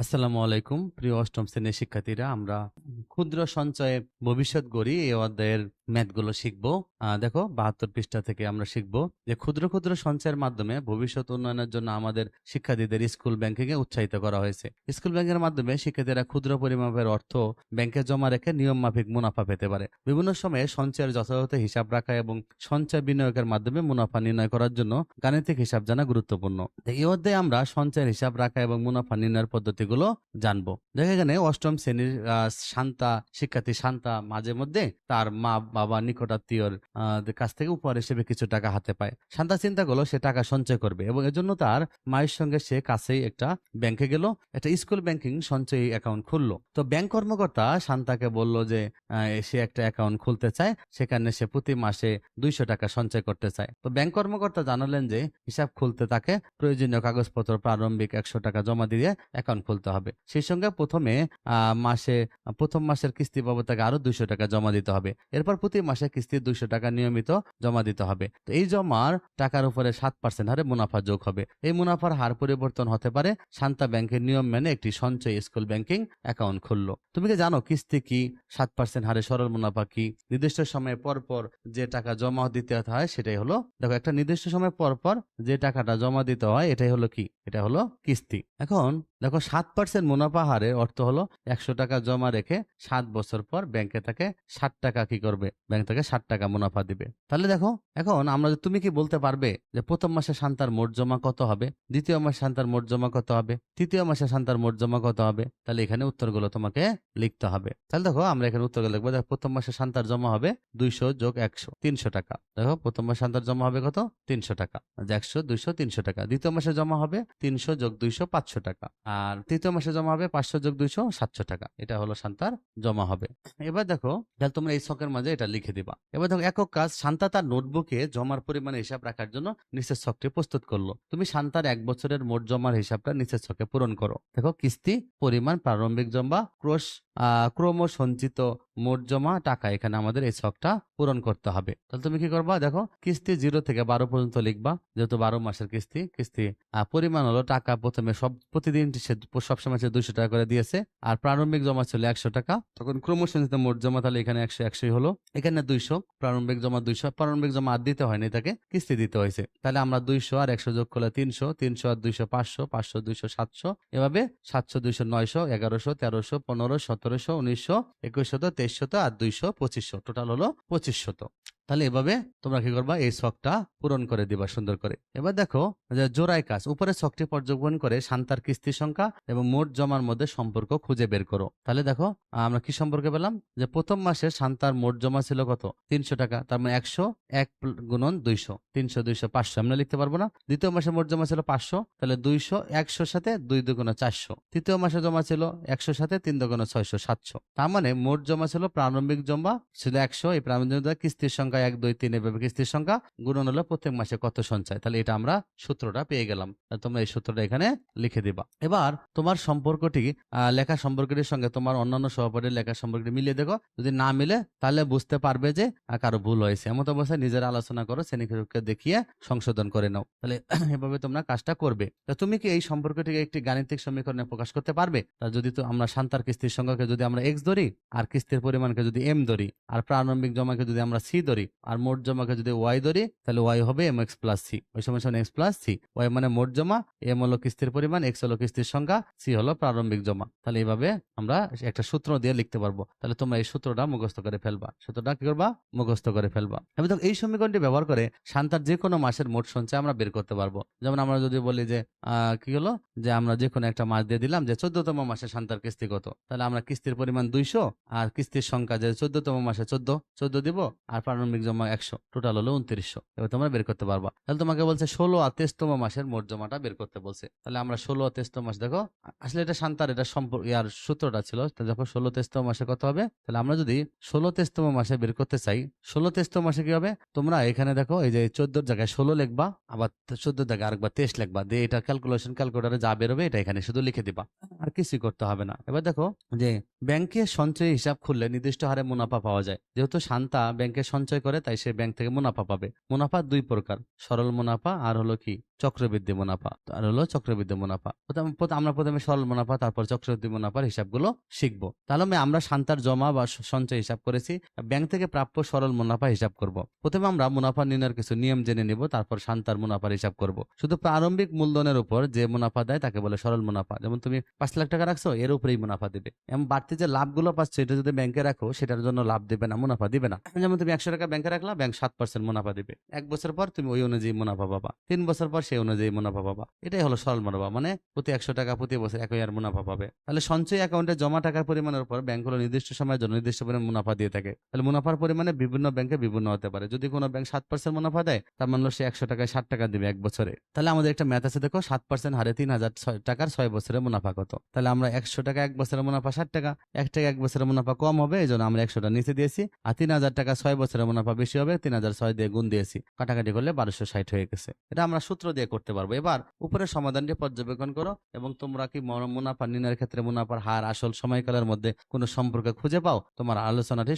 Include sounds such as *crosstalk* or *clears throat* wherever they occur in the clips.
আসসালামু আলাইকুম, প্রিয় অষ্টম শ্রেণির শিক্ষার্থীরা। আমরা ক্ষুদ্র সঞ্চয়ে ভবিষ্যৎ গড়ি এই অধ্যায়ের ম্যাথগুলো শিখব। দেখো, বাহাত্তর পৃষ্ঠা থেকে আমরা শিখব যে ক্ষুদ্র ক্ষুদ্র সঞ্চয়ের মাধ্যমে ভবিষ্যৎ উন্নয়নের জন্য আমাদের শিক্ষার্থীদের স্কুল ব্যাংকিং এ উৎসাহিত করা হয়েছে। স্কুল ব্যাংকের মাধ্যমে শিক্ষার্থীরা ক্ষুদ্র পরিমাপের অর্থ ব্যাংকে জমা রেখে নিয়ম মাফিক মুনাফা পেতে পারে। বিভিন্ন সময়ে সঞ্চয়ের যথাযথ হিসাব রাখা এবং সঞ্চয় বিনিয়োগের মাধ্যমে মুনাফা নির্ণয় করার জন্য গাণিতিক হিসাব জানা গুরুত্বপূর্ণ। এই অধ্যায়ে আমরা সঞ্চয়ের হিসাব রাখা এবং মুনাফা নির্ণয়ের পদ্ধতিগুলো জানব। দেখো এখানে অষ্টম শ্রেণির শান্তা, শিক্ষার্থী শান্তা মাঝে মধ্যে তার মা, বাবা, নিকটাত্মীয়র কাছ থেকে উপহার হিসেবে কিছু টাকা হাতে পায়। শান্তা চিন্তা করল সে টাকা সঞ্চয় করবে এবং এজন্য তার মায়ের সঙ্গে সে কাছেই একটা ব্যাংকে গেল, একটা স্কুল ব্যাংকিং সঞ্চয়ী অ্যাকাউন্ট খুললো। তো ব্যাংক কর্মকর্তা শান্তাকে বলল যে সে একটা অ্যাকাউন্ট খুলতে চায়, সেখানে সে প্রতি মাসে দুইশো টাকা সঞ্চয় করতে চায়। তো ব্যাংক কর্মকর্তা জানালেন যে, হিসাব খুলতে তাকে প্রয়োজনীয় কাগজপত্র, প্রারম্ভিক একশো টাকা জমা দিয়ে অ্যাকাউন্ট খুলতে হবে। সেই সঙ্গে প্রথমে মাসে, প্রথম মাসের কিস্তি বাবদ তাকে আরও দুইশো টাকা জমা দিতে হবে। এরপর প্রতি মাসে কিস্তি দুইশো টাকা নিয়মিত জমা দিতে হবে। তো এই জমার টাকার উপরে সাত পার্সেন্ট হারে মুনাফা যোগ হবে। এই মুনাফার হার পরিবর্তন হতে পারে শান্তা ব্যাংকের নিয়ম মেনে একটি সঞ্চয় স্কুল ব্যাংকিং অ্যাকাউন্ট খুললো। তুমি কি জানো কিস্তি কি? সাত পার্সেন্ট হারে সরল মুনাফা কি? নির্দিষ্ট সময় পর পর যে টাকা জমা দিতে হয় সেটাই হলো, দেখো একটা নির্দিষ্ট সময় পর পর যে টাকাটা জমা দিতে হয় এটাই হলো কি? এটা হলো কিস্তি। এখন দেখো সাত পার্সেন্ট মুনাফা হারে অর্থ হলো একশো টাকা জমা রেখে সাত বছর পর ব্যাংকে তাকে ষাট টাকা কি করবে? ব্যাংক থেকে ষাট টাকা মুনাফা দিবে। তাহলে দেখো, এখন আমরা তুমি কি বলতে পারবে যে প্রথম মাসে শান্তার মোট জমা কত হবে? দ্বিতীয় মাসে শান্তার মোট জমা কত হবে? তৃতীয় মাসে শান্তার মোট জমা কত হবে? তাহলে এখানে উত্তরগুলো তোমাকে লিখতে হবে। তাহলে দেখো, আমরা এখানে উত্তরগুলো লিখব। দেখো, প্রথম মাসে শান্তার জমা হবে দুইশো যোগ একশো, তিনশো টাকা। দেখো, প্রথম মাসে শান্তার জমা হবে কত? তিনশো টাকা। একশো, দুইশো, তিনশো টাকা। দ্বিতীয় মাসে জমা হবে তিনশো যোগ দুইশো, পাঁচশো টাকা। আর তৃতীয় মাসে জমা হবে পাঁচশো যোগ দুইশো, সাতশো টাকা। এটা হলো শান্তার জমা হবে। এবার দেখো, তাহলে তোমরা এই ছকের মাঝে এটা লিখে দিবা। এবার দেখো, একক কাজ শান্তা তার নোটবুকে জমার পরিমাণে হিসাব রাখার জন্য নিচের ছকটি প্রস্তুত করল। তুমি শান্তার এক বছরের মোট জমার হিসাবটা নিচের ছকে পূরণ করো। দেখো, কিস্তি, পরিমাণ, প্রারম্ভিক জমা, ক্রোশ আহ, ক্রম সঞ্চিত মোট জমা টাকা এখানে আমাদের এই ছকটা পূরণ করতে হবে। তাহলে তুমি কি করবা? দেখো কিস্তি জিরো থেকে বারো পর্যন্ত লিখবা যেহেতু বারো মাসের কিস্তি কিস্তি পরিমাণ হলো টাকা প্রথমে সব প্রতিদিন সে সবসময় সে দুইশো টাকা করে দিয়েছে আর প্রারম্ভিক জমা ছিল একশো টাকা। তখন ক্রমসঞ্চিত মোট জমা তাহলে এখানে একশো একশোই হলো। এখানে দুইশো প্রারম্ভিক জমা দুইশো প্রারম্ভিক জমা আর দিতে হয়নি তাকে কিস্তি দিতে হয়েছে। তাহলে আমরা দুইশো আর একশো যোগ করলে তিনশো তিনশো আর দুইশো পাঁচশো পাঁচশো দুইশো সাতশো এভাবে সাতশো দুইশো নয়শো এগারোশো তেরোশো পনেরো সতেরোশো উনিশশো একুশ শত তেইশ শত আর দুইশো পঁচিশশো। টোটাল হলো পঁচিশশত তাহলে এভাবে তোমরা কি করবা? এই ছকটা পূরণ করে দিবা, সুন্দর করে। এবার দেখো যে জোড়াই কাজ। উপরে ছকটি পর্যবেক্ষণ করে শান্তার কিস্তির সংখ্যা এবং মোট জমার মধ্যে সম্পর্ক খুঁজে বের করো। তাহলে দেখো, আমরা কি সম্পর্কে পেলাম? যে প্রথম মাসে শান্তার মোট জমা ছিল কত? তিনশো টাকা। তার মানে একশো, এক গুণন দুইশো। তিনশো, দুইশো, পাঁচশো। আমরা লিখতে পারব না? দ্বিতীয় মাসে মোট জমা ছিল পাঁচশো, তাহলে দুইশো, একশোর সাথে দুই দুগুণ চারশো। তৃতীয় মাসে জমা ছিল একশোর সাথে তিন দুগুণ ছয়শো সাতশো। তার মানে মোট জমা ছিল প্রারম্ভিক জমা ছিল একশো। এই প্রারম্ভিক কিস্তির সংখ্যা এক, দুই তিন এভাবে কিস্তির সংখ্যা গুণন হলো প্রত্যেক মাসে কত সঞ্চয়। তাহলে এটা আমরা সূত্রটা পেয়ে গেলাম। তোমরা এই সূত্রটা এখানে লিখে দিবা। এবার তোমার সম্পর্কটি লেখা সম্পর্কটির সঙ্গে তোমার অন্যান্য সহপাঠীর লেখা সম্পর্কটি মিলিয়ে দেখো। যদি না মিলে, তাহলে বুঝতে পারবে যে কারও ভুল হয়েছে। এমন অবস্থায় নিজের আলোচনা করো শ্রেণীকে দেখিয়ে সংশোধন করে নাও। তাহলে *clears throat* এভাবে তোমরা কাজটা করবে। তা তুমি কি এই সম্পর্কটিকে একটি গাণিতিক সমীকরণে প্রকাশ করতে পারবে? তা যদি তো আমরা শান্তার কিস্তির সংখ্যাকে যদি আমরা এক্স ধরি, আর কিস্তির পরিমাণকে যদি এম ধরি, আর প্রারম্ভিক জমাকে যদি আমরা সি ধরি আর মোট জমাকে যদি ওয়াই ধরি, তাহলে ওয়াই হবে এম এক্স প্লাস সি ওই সময় সমান এক্স প্লাস সি ওয়াই মানে মোট জমা এম হলো কিস্তির পরিমাণ এক্স হলো কিস্তির সংখ্যা সি হলো প্রারম্ভিক জমা। তাহলে এইভাবে আমরা একটা সূত্র দিয়ে লিখতে পারব। তাহলে তোমরা এই সূত্রটা মুখস্থ করে ফেলবা। সূত্রটা কি করবা? মুখস্থ করে ফেলবা। এবং এই সমীকরণটি ব্যবহার করে শান্তার যে কোনো মাসের মোট সঞ্চয় আমরা বের করতে পারব। যেমন আমরা যদি বলি যে কি হলো? যে আমরা যে কোনো একটা মাস দিয়ে দিলাম যে চোদ্দতম মাসে সান্তার কিস্তি কত? তাহলে আমরা কিস্তির পরিমাণ দুইশো আর কিস্তির সংখ্যা যে চোদ্দতম মাসে চোদ্দ চোদ্দ দিব আর প্রারম্ভিক জমা একশো টোটাল হলো উনত্রিশশো। এবার তোমরা বের করতে পারবা। তাহলে তোমাকে বলছে ষোলো আর তেইশতম মাসের মোট জমাটা বের করতে বলছে। তাহলে আমরা ষোলো আর তেইশতম মাস, দেখো, আসলে এটা শান্তার, এটা সম্পর্ক, ইয়ার সূত্রটা ছিল দেখো ষোলো তেইশতম মাসে কত হবে? তাহলে আমরা যদি ষোলো তেইশতম মাসে বের করতে চাই, ষোলো তেইশতম মাসে কি হবে? তোমরা এখানে দেখো, এই যে চোদ্দোর জায়গায় ষোলো লিখবা, আবার চোদ্দোর জায়গায় আরেকবার তেইশ লিখবা। দিয়ে এটা ক্যালকুলেশন ক্যালকুলেটারে যা বেরোবে, এটা এখানে শুধু লিখে দিবা। আর কিছুই করতে হবে না। এবার দেখো, যে ব্যাংকে সঞ্চয় হিসাব খুললে নির্দিষ্ট হারে মুনাফা পাওয়া যায়। যেহেতু শান্তা ব্যাংকে সঞ্চয় করে তাই সে ব্যাংক থেকে মুনাফা পাবে। মুনাফা দুই প্রকার, সরল মুনাফা আর হলো কি? চক্রবৃদ্ধি মুনাফা। আর হলো চক্রবৃদ্ধি মুনাফা। আমরা প্রথমে সরল মুনাফা, তারপর চক্রবৃদ্ধি মুনাফার হিসাবগুলো শিখব। তাহলে আমি- আমরা শান্তার জমা বা সঞ্চয় হিসাব করেছি, ব্যাংক থেকে প্রাপ্য সরল মুনাফা হিসাব করব। প্রথমে আমরা মুনাফা নির্ণয়ের কিছু নিয়ম জেনে নিব, তারপর শান্তার মুনাফার হিসাব করব। শুধু প্রারম্ভিক মূলধনের উপর যে মুনাফা দেয় তাকে বলে সরল মুনাফা। যেমন তুমি পাঁচ লাখ টাকা রাখছো, এর উপরেই মুনাফা দিবে। এবং বাড়তি যে লাভগুলো পাচ্ছ, এটা যদি ব্যাংকে রাখো, সেটার জন্য লাভ দিবে না, মুনাফা দিবে না। যেমন তুমি একশো টাকা ব্যাংকে রাখলা, ব্যাংক সাত পার্সেন্ট মুনাফা দিবে। এক বছর পর তুমি ওই অনুযায়ী মুনাফা পাবা। তিন বছর পর সেই অনুযায়ী মুনাফা পাবা। এটাই হলো সরল মুনাফা। মানে প্রতি একশো টাকা প্রতি বছর এক হাজার মুনাফা পাবে। তাহলে সঞ্চয় অ্যাকাউন্টে জমা টাকার পরিমাণের উপর ব্যাংকগুলো নির্দিষ্ট সময়ের জন্য নির্দিষ্ট পরিমাণ মুনাফা দিয়ে থাকে। তাহলে মুনাফার পরিমাণে বিভিন্ন ব্যাংকে বিভিন্ন হতে পারে। যদি কোনো ব্যাংক সাত পার্সেন্ট মুনাফা দেয়, তার মানে হলো সে একশো টাকায় ষাট টাকা দিবে এক বছরে। তাহলে আমাদের একটা ম্যাথ আছে, দেখো, সাত পার্সেন্ট হারে তিন হাজার ছয় টাকার ছয় বছরের মুনাফা কত? তাহলে আমরা একশো টাকা এক বছরের মুনাফা ষাট টাকা, এক টাকা এক বছরের মুনাফা কম হবে এই জন্য আমরা একশোটা নিচে দিয়েছি। আর তিন হাজার টাকা ছয় বছরের মুনাফা বেশি হবে, তিন হাজার ছয় দিয়ে গুণ দিয়েছি। কাটাকাটি করলে বারোশো ষাট হয়ে গেছে। এটা আমরা সূত্র দিয়ে করতে পারব। এবার উপরের সমাধানটি পর্যবেক্ষণ করো এবং তোমরা কি মুনাফা নির্ণয়ের ক্ষেত্রে মুনাফার হার আসল সময়কালের মধ্যে কোনো সম্পর্ক খুঁজে পাও? তোমার আলোচনাটি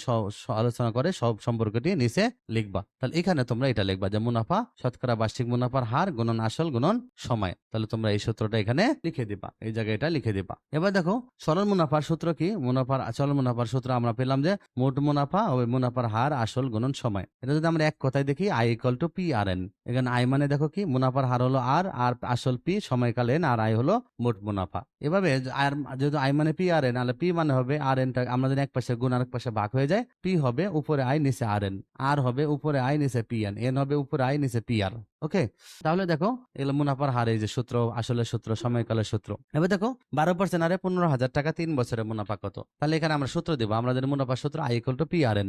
আলোচনা করে সব সম্পর্কটি নিচে লিখবা। তাহলে এখানে তোমরা এটা লিখবা যে মুনাফা শতকরা বার্ষিক মুনাফার হার গুণন আসল গুণন সময়। তাহলে তোমরা এই সূত্রটা এখানে লিখে দিবা। এই জায়গায় এটা লিখে দিবা। এবার দেখো সরল মুনাফার সূত্র কি? মুনাফার আসল মুনাফার সূত্র আমরা পেলাম যে মোট মুনাফা ও মুনাফার হার আসল গুণন সময়। এটা যদি আমরা এক কথায় দেখি I equal to P R N এখানে আই মানে দেখো কি? মুনাফার হার হলো আর আর আসল পি সময়কাল এন আর আই হলো মোট মুনাফা। এভাবে আর যেহেতু আই মানে পি, আর এন, তাহলে পি মানে হবে আর এনটা আমরা যদি এক পাশে গুণ আর এক পাশে ভাগ হয়ে যায়, পি হবে উপরে আই নিচে আর এন, আর হবে উপরে আই নিচে পি এন এন হবে উপরে আই নিচে পি আর, ওকে? তাহলে দেখো এগুলো মুনাফার হার, এই যে সূত্র আসলে সূত্র, সময়কালের সূত্র। এবার দেখো, বারো পার্সেন্ট হারে পনেরো হাজার টাকা তিন বছরের মুনাফা কত? তাহলে এখানে আমরা সূত্র দেবো, আমরা যদি মুনাফার সূত্র I equal to P R N,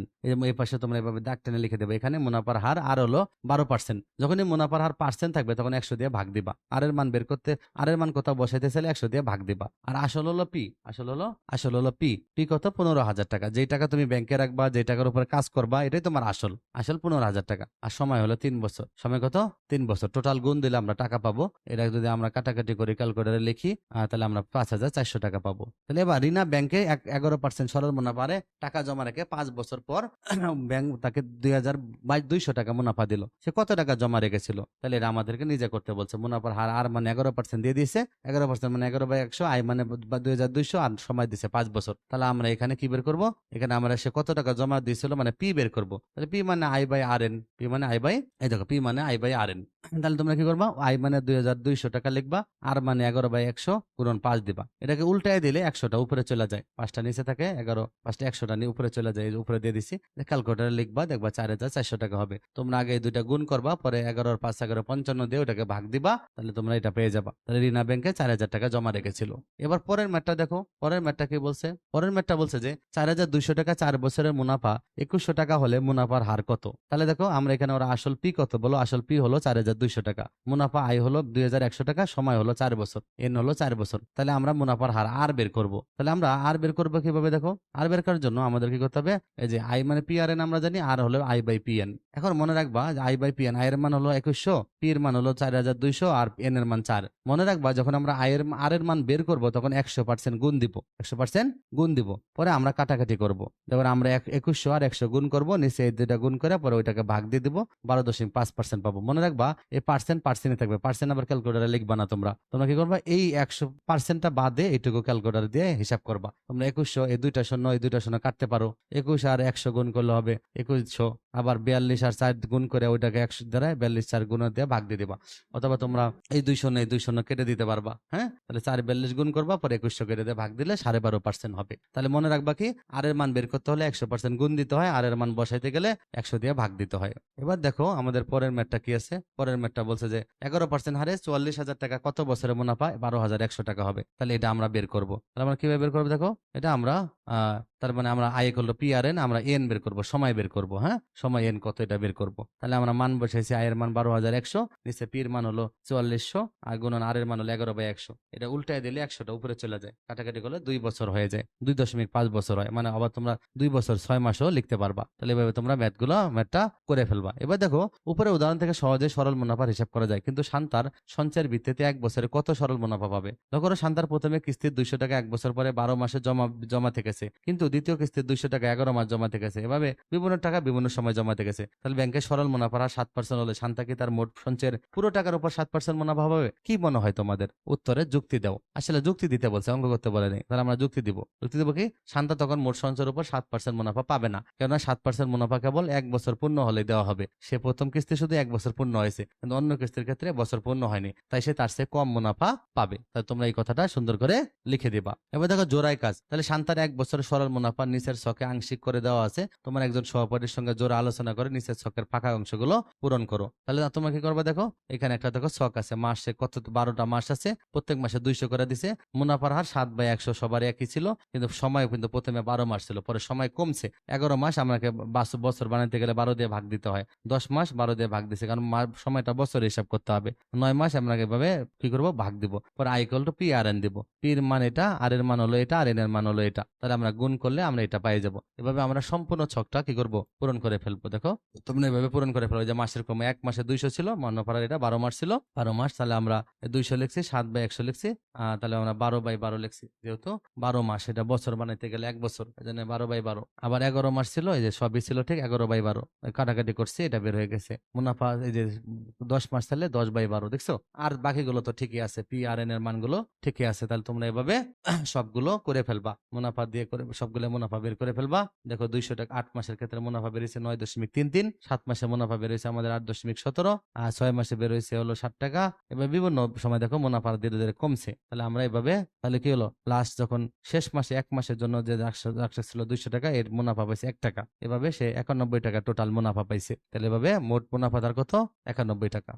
এই পাশে তোমরা এভাবে দাগ টেনে লিখে দেবে, এখানে মুনাফার হার আর হলো বারো পার্সেন্ট যখনই মুনাফার হার পার্সেন্ট থাকবে তখন একশো দিয়ে ভাগ দিবা। আর এর মান বের করতে আর এর মান কোথাও বসাইতে চাইলে একশো দিয়ে ভাগ দিবা। আর আসল হলো পি। আসল হলো আসল হলো পি। পি কত? পনেরো হাজার টাকা। যেই টাকা তুমি ব্যাংকে রাখবা যে টাকার উপরে কাজ করবা, এটাই তোমার আসল। আসল পনেরো হাজার টাকা। আর সময় হলো তিন বছর। সময় কত? তিন বছর। টোটাল গুণ দিলে আমরা টাকা পাবো। এটা যদি আমরা কাটাকাটি করে ক্যালকুলেটারে লিখি তাহলে আমরা পাঁচ হাজার চারশো টাকা পাবো। তাহলে এবার রিনা ব্যাংকে এগারো পার্সেন্ট সরল মুনাফারে টাকা জমা রেখে পাঁচ বছর পর *clears throat* ব্যাংক তাকে দুই হাজার বাইশ দুইশো টাকা মুনাফা দিল। সে কত টাকা জমা রেখেছিল? তাহলে এটা আমাদেরকে নিজে করতে বলছে। মুনাফার হার, আর মানে এগারো পার্সেন্ট দিয়ে দিয়েছে, এগারো পার্সেন্ট মানে এগারো বাই একশো, আই মানে দুই হাজার দুইশো, আর সময় দিছে পাঁচ বছর। তাহলে আমরা এখানে কি বের করব? এখানে আমরা সে কত টাকা জমা দিয়েছিল মানে পি বের করব। তাহলে পি মানে I by R N, P মানে আই বাই, এই দেখো, পি মানে আই বাই আর এন। তাহলে তোমরা কি করবা? আই মানে দুই হাজার দুইশো টাকা লিখবা, আর মানে এগারো বাই একশো পূরণ পাঁচ দিবা। এটাকে উল্টায় দিলে একশোটা উপরে চলে যায়। পাঁচটা নিচে থাকে, এগারো, পাঁচটা একশোটা নিয়ে উপরে চলে যায় উপরে দিয়ে দিছি। ক্যালকুলেটারে লিখবা, দেখবা চার হাজার চারশো টাকা হবে। তোমরা আগে দুইটা গুণ করবা, পরে এগারো পাঁচ, এগারো পঞ্চান্ন দিয়ে ওটাকে ভাগ দিবা, তাহলে তোমরা এটা পেয়ে যাবা। তাহলে রিনা ব্যাংকে চার হাজার টাকা জমা রেখেছিল। এবার পরের ম্যাটটা দেখো, পরের ম্যাটটা কি বলছে? পরের ম্যাটটা বলছে যে, চার হাজার দুইশো টাকা চার বছরের মুনাফা, একুশশো টাকা হলে মুনাফার হার কত? তাহলে দেখো, আমরা এখানে ওরা আসল পি কত বলো? আসল পি হলো চার হাজার দুইশো টাকা। মুনাফা আয় হলো দুই হাজার একশো টাকা, সময় হলো চার বছর, এন হলো চার বছর। তাহলে আমরা মুনাফার হার আর বের করব। তাহলে আমরা আর বের করব কীভাবে দেখো? আর বের করার জন্য আমাদের কি করতে হবে? এই যে আই মানে পি আর এন আমরা জানি, আর হলো আই বাই পি এন এখন মনে রাখবা যে I by P N I এর মান হলো একুশশো পি এর মান হলো চার হাজার দুইশো আর এন এর মান চার। মনে রাখবা, যখন আমরা আয়ের আর এর মান বের করব, তখন একশো পার্সেন্ট গুণ দিব। একশো পার্সেন্ট গুণ দিব। পরে আমরা কাটাকাটি করব। যেমন আমরা এক- একুশশো আর একশো গুণ করব, নিচে এই দুইটা গুণ করে পরে ওইটাকে ভাগ দিয়ে দিব, বারো দশমিক পাঁচ পার্সেন্ট পাবো। মনে রাখবা, এই পার্সেন্ট পার্সেন্টই থাকবে। পার্সেন্ট আবার ক্যালকুলেটারে লিখবা না তোমরা। তোমরা কি করবা? এই একশো পার্সেন্টটা বাদে এইটুকু ক্যালকুলেটার দিয়ে হিসাব করবা। তোমরা একুশশো, এই দুইটা শূন্য, এই দুইটা শূন্য কাটতে পারো। একুশ আর একশো গুণ করলে হবে একুশশো। আবার বিয়াল্লিশ আর চার গুণ করে ওইটাকে একশো দ্বারা বিয়াল্লিশ চার গুণ দিয়ে ভাগ দিয়ে দিবা। অথবা তোমরা এই দুই শূন্য, এই দুই শূন্য কেটে দিতে পারবা হ্যাঁ? তাহলে চার বিয়াল্লিশ গুণ করবা, পরে একুশশো কেটে দিয়ে ভাগ দিলে সাড়ে বারো পার্সেন্ট হবে। তাহলে মনে রাখবা কি আর এর মান বের করতে হলে একশো পার্সেন্ট গুণ দিতে হয় আর এর মান বসাইতে গেলে একশো দিয়ে ভাগ দিতে হয়। এবার দেখো আমাদের পরের ম্যাটটা কি আছে? পরের ম্যাটটা বলছে যে এগারো পার্সেন্ট হারে চুয়াল্লিশ হাজার টাকা কত বছরের মুনাফা? বারো হাজার একশো টাকা হবে। তাহলে এটা আমরা বের করব। তাহলে আমরা কীভাবে বের করব দেখো? এটা আমরা তার মানে আমরা আই করল পি আর এন আমরা এন বের করব, সময় বের করব হ্যাঁ? সময় এন কত এটা বের করব। তাহলে আমরা মান বসাইছি আয়ের মান বারো হাজার একশো, নিচে পির মান হলো চুয়াল্লিশশো, আর গুণন আর এর মান হলো এগারো বাই একশো। এটা উল্টায় দিলে একশোটা উপরে চলে যায়। কাটাকাটি করলে দুই বছর হয়ে যায়। দুই দশমিক পাঁচ বছর হয়। মানে আবার তোমরা দুই বছর ছয় মাসও লিখতে পারবা। তাহলে এভাবে তোমরা ম্যাথগুলো, ম্যাথটা করে ফেলবা। এবার দেখো, উপরে উদাহরণ থেকে সহজে সরল মুনাফার হিসাব করা যায়। কিন্তু শান্তার সঞ্চয়ের ভিত্তিতে এক বছরে কত সরল মুনাফা পাবে? দেখো শান্তার প্রথমে কিস্তির দুইশো টাকা এক বছর পরে বারো মাসে জমা জমা থেকেছে। কিন্তু দ্বিতীয় কিস্তির দুইশো টাকা এগারো মাস জমাতে গেছে। এভাবে বিভিন্ন টাকা বিভিন্ন সময় জমাতে গেছে। তাহলে ব্যাংকে সরল মুনাফার হার সাত পার্সেন্ট হলে শান্তা কি তার মোট সঞ্চয়ের পুরো টাকার উপর সাত পার্সেন্ট মুনাফা হবে? কি মনে হয় তোমাদের? উত্তরে যুক্তি দাও। আসলে যুক্তি দিতে বলছে, অঙ্ক করতে বলে নেই তাহলে আমরা যুক্তি দিব। যুক্তি দিব কি? শান্তা তখন মোট সঞ্চয়ের উপর সাত পার্সেন্ট মুনাফা পাবে না। কেননা সাত পার্সেন্ট মুনাফা কেবল এক বছর পূর্ণ হলে দেওয়া হবে। সে প্রথম কিস্তি শুধু এক বছর পূর্ণ হয়েছে, কিন্তু অন্য কিস্তির ক্ষেত্রে বছর পূর্ণ হয়নি। তাই সে তার চেয়ে কম মুনাফা পাবে। তাই তোমরা এই কথাটা সুন্দর করে লিখে দিবা। এবার দেখো জোড়ায় কাজ। তাহলে শান্তার এক বছর সরল মুনাফা নিচের ছকে আংশিক করে দেওয়া আছে। তোমার একজন সহপাঠীর সঙ্গে জোড়া আলোচনা করে নিচের ছকের ফাঁকা অংশগুলো পূরণ করো। তাহলে তোমরা কি করবে দেখো? এখানে একটা দেখো ছক আছে। মাসে কত, বারোটা মাস আছে। প্রত্যেক মাসে দুইশো করে দিছে। মুনাফার হার সাত বাই একশো সবার একই ছিল। কিন্তু সময় কিন্তু প্রথমে বারো মাস ছিল, পরে সময় কমছে। এগারো মাস আমাকে বছর বানাতে গেলে বারো দিয়ে ভাগ দিতে হয়। দশ মাস বারো দিয়ে ভাগ দিছে, কারণ সময়টা বছর হিসাব করতে হবে। নয় মাস আমরা এভাবে কি করব? ভাগ দিব। পরে I equal to P R N দিব। পির মান এটা আর এর মান হলো এটা আর এন এর মান হলো এটা। তাহলে আমরা গুণ করলে আমরা এটা পাই যাব। এভাবে আমরা সম্পূর্ণ ছকটা কি করব? পূরণ করে ফেলব, দেখো। তোমরা এভাবে পূরণ করে ফেলো যে মাসের ক্রমে এক মাসে দুইশো ছিল মন্নপাড়ার এটা বারো মাস ছিল। বারো মাস, তাহলে আমরা দুইশো লিখছি, সাত বাই একশো লিখছি তাহলে আমরা বারো বাই বারো লিখছি। যেহেতু বারো মাস, এটা বছর বানাইতে গেলে এক বছর, এই জন্য বারো বাই বারো। আবার এগারো মাস ছিল, এই যে সবই ছিল ঠিক এগারো বাই বারো। কাটাকাটি করছি, এটা বের হয়ে গেছে। মুনাফা, এই যে দশ মাস তাহলে দশ বাই বারো, দেখছ? আর বাকিগুলো তো ঠিকই আছে পি আর এন এর মানগুলো ঠিকই আছে। তাহলে তোমরা এভাবে *clears throat* সবগুলো করে ফেলবা। মুনাফা দিয়ে করে সবগুলো মুনাফা বের করে ফেলবা। দেখো দুইশো টাকা আট মাসের ক্ষেত্রে মুনাফা বেরিয়েছে নয় দশমিক তিন তিন, সাত মাসে মুনাফা বেরিয়েছে আমাদের আট দশমিক সতেরো, আর ছয় মাসে বেরোয়েছে হলো ষাট টাকা। এবার বিভিন্ন সময় দেখো মুনাফা ধীরে ধীরে কমছে। তাহলে আমরা এভাবে, তাহলে কি হলো? লাস্ট যখন শেষ মাসে, এক মাসের জন্য যে রাখা- রাখা ছিল দুইশো টাকা, এর মুনাফা পাইছে এক টাকা। এভাবে সে একানব্বই টাকা টোটাল মুনাফা পাইছে। তাহলে এভাবে মোট মুনাফা তার কত? একানব্বই টাকা।